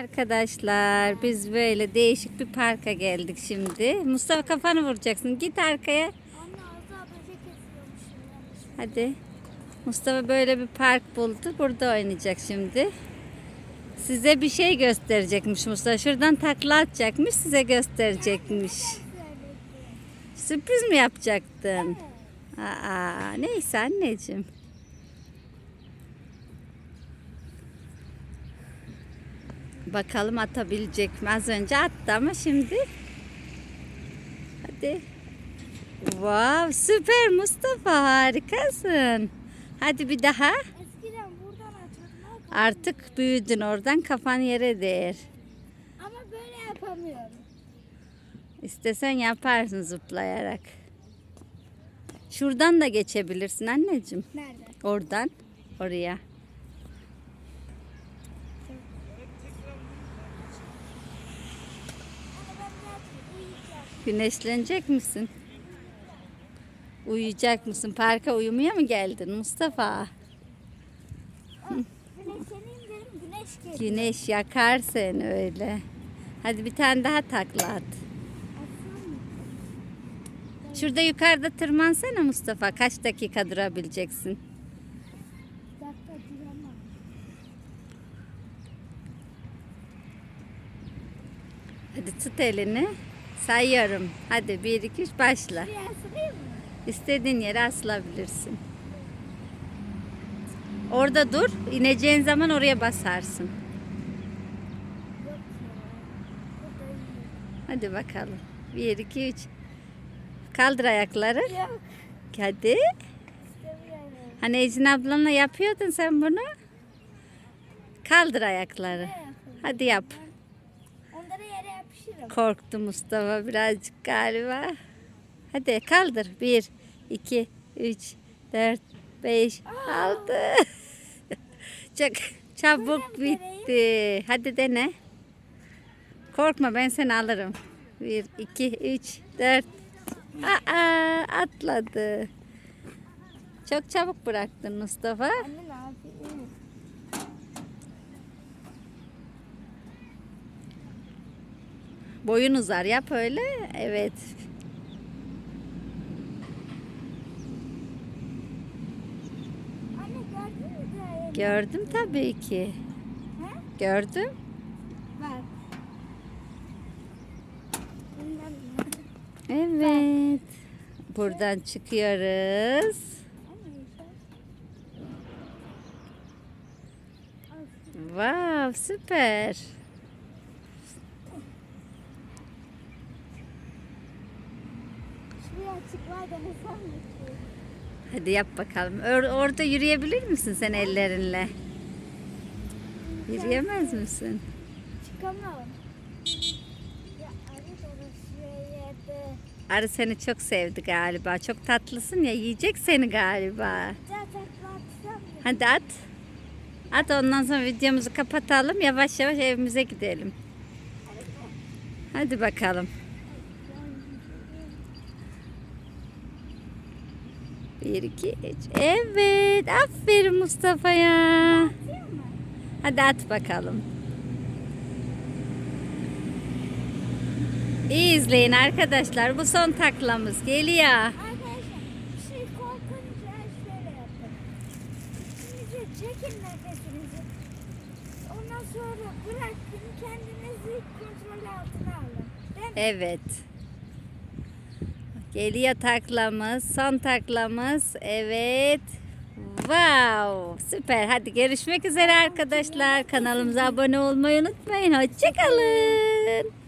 Arkadaşlar biz böyle değişik bir parka geldik şimdi. Mustafa kafanı vuracaksın. Git arkaya. Hadi. Mustafa böyle bir park buldu. Burada oynayacak şimdi. Size bir şey gösterecekmiş Mustafa. Şuradan takla atacakmış. Size gösterecekmiş. Sürpriz mi yapacaktın? Aa, neyse anneciğim. Bakalım atabilecek mi? Az önce attı ama şimdi. Hadi. Wow, süper Mustafa harikasın. Hadi bir daha. Eskiden buradan atıyordum Artık büyüdün oradan kafan yere değer. ama böyle yapamıyorum. İstesen yaparsın zıplayarak. Şuradan da geçebilirsin anneciğim. Nerede? Oradan oraya. Anne ben biraz uyuyacağım. Güneşlenecek misin? Uyuyacak mısın? Parka uyumaya mı geldin Mustafa? Güneş geliyor. Yakar seni öyle. Hadi bir tane daha takla at. Şurada yukarıda tırmansana Mustafa. Kaç dakika durabileceksin? Hadi tut elini. Sayıyorum. Hadi 1 2 3 başla. İstediğin yere asılabilirsin. Orada dur. İneceğin zaman oraya basarsın. Hadi bakalım. 1 2 3. Kaldır ayakları. Yok. Hadi. Hani Ecin ablanla yapıyordun sen bunu. Kaldır ayakları. Hadi yap. Korktu Mustafa birazcık galiba. Hadi kaldır. 1, 2, 3, 4, 5, 6. Çok çabuk bitti. Hadi dene. Korkma ben seni alırım. 1, 2, 3, 4. Aa, atladı. Çok çabuk bıraktın Mustafa. Anne Boyun uzar yap öyle. Evet. Anne gördün mü daha Gördüm tabii ki. He? Gördüm. Bak. Bundan Evet. Buradan çıkıyoruz. Yeter. Wow, süper. Şuraya çıkmayı denesem mi ki? Hadi yap bakalım. Or- orada yürüyebilir misin sen ellerinle? Yürüyemez misin? Çıkamam. Arı seni çok sevdi galiba. Çok tatlısın ya yiyecek seni galiba. Hadi at. At ondan sonra videomuzu kapatalım. Yavaş yavaş evimize gidelim. Hadi bakalım. Bir, iki, üç. Evet. Aferin Mustafa'ya. Hadi at bakalım. İyi izleyin arkadaşlar. Bu son taklamız geliyor. Arkadaşlar şey korkunca şöyle yapın. İçinize çekin nefesinizi. Ondan sonra bırakın kendinizi kontrol altına alın. Değil mi? Evet. Geliyor taklamız. Son taklamız. Evet. Wow. Süper. Hadi görüşmek üzere arkadaşlar. Kanalımıza abone olmayı unutmayın. Hoşçakalın.